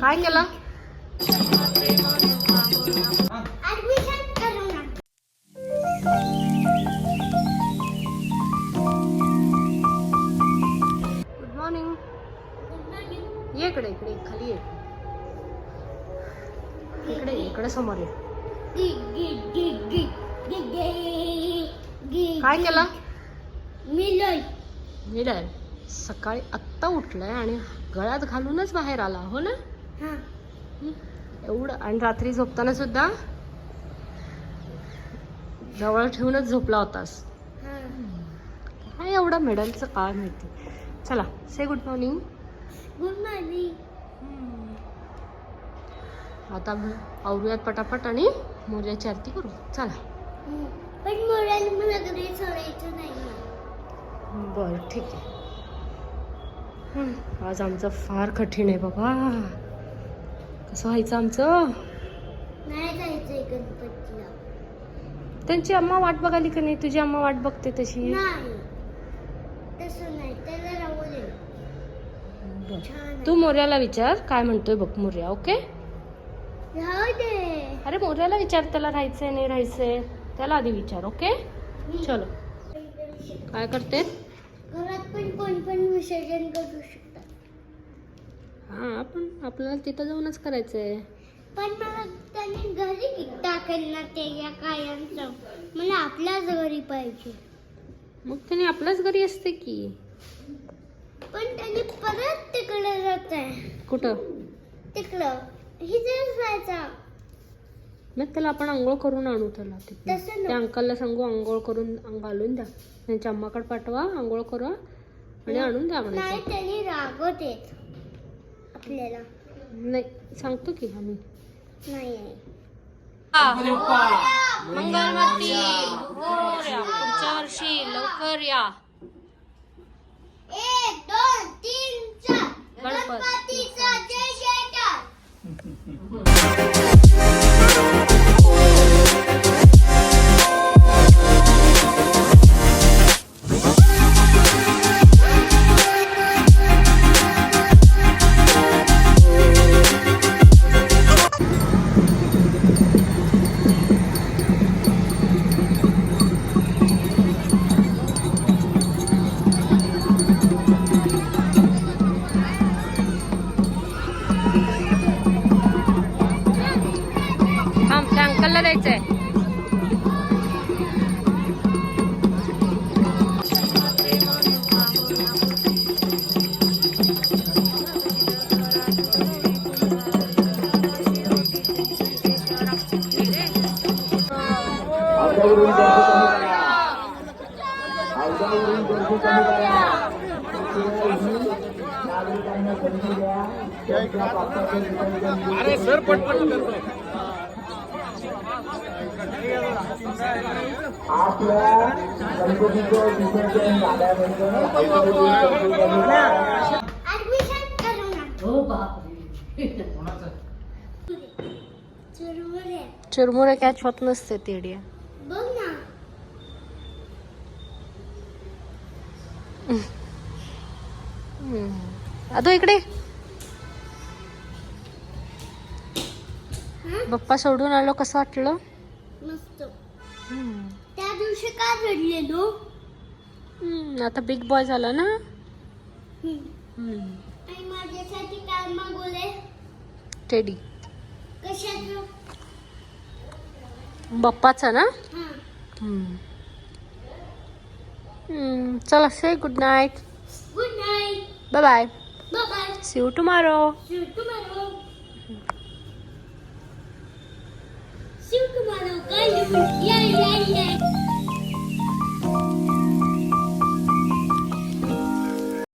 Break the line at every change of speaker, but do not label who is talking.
काय केलं? Good morning ये इकडे इकडे खाली ये. इकडे इकडे समोर ये. काय केलं? मिळेल सकाळी आत्ता उठलाय आणि गळ्यात घालूनच बाहेर आला हो ना. एवढं. आणि रात्री झोपताना सुद्धा जवळ ठेवूनच झोपला होतास.
हा
काय एवढं मेडलचं काय माहिती. चला say good morning
good morning
आता आवरूयात पटापट आणि मोर्याची आरती करू. चला.
पण मोराला मला घरी सोडायचं नाही.
बरं ठीक आहे. आज आमचं फार कठीण आहे बाबा. कसं व्हायचं आमचं?
नाही जायचंय गणपतीला.
त्यांची अम्मा वाट बघाली का नाही? तुझी अम्मा वाट बघते तशी.
नाही. तसं नाही. त्याला राहू दे
बरं.
छान आहे.
तू मोर्याला विचार. काय म्हणतोय बघ मोर्या ओके?
राहू दे.
अरे मोर्याला विचार त्याला राहायचंय नाही राहायचंय. त्याला आधी विचार ओके? चलो. काय करते?
घरात पण कोण पण विसर्जन करू शकतात
हा पण आपल्याला तिथं जाऊनच करायचंय.
पण मला त्याने घरी टाकेल ना ते या कायमचं. मला आपल्याच घरी पाहिजे.
मग त्याने आपल्याच घरी असते की?
पण त्याने परत तिकडे जात आहे
कुठं?
तिकडं. हिथेच जायचा.
मग त्याला आपण आंघोळ करून आणू त्याला तिथनं.
तसं नको.
त्या अंकलला सांगू आंघोळ करून अंग घालून द्या. त्यांच्या अम्माकडे पाठवा आंघोळ करा आणि आणून द्या
नाही
म्हणायचं
त्याने रागवत येत आपल्याला.
नाही सांगतो की आम्ही
नाही आहे.
मंगलमती पुढच्या वर्षी लवकर या.
विसर्जन अरे सर पटपट करतो गणपतीचं विसर्जन झाल्यानंतर औषधावरून गर्दी कमी करा
ऍडमिशन करू ना
हो बापरे
चुरमुरे.
चिरमुरे कॅच होत नसते तेडिया
बघ ना.
अदो इकडे.
हा?
बाप्पा सोडून आलो कसं वाटलं?
मस्त. त्या दिवशी का रडलेलो
हम्म, आता बिग बॉय झाला ना?
हम्म. आणि माझ्यासाठी काय मागवले
टेडी
कशाचं?
बाप्पाचा ना?
हा.
हम्म. हम्म, चला say good night
good night
bye bye
bye bye
see you tomorrow
See you tomorrow. 耶耶耶。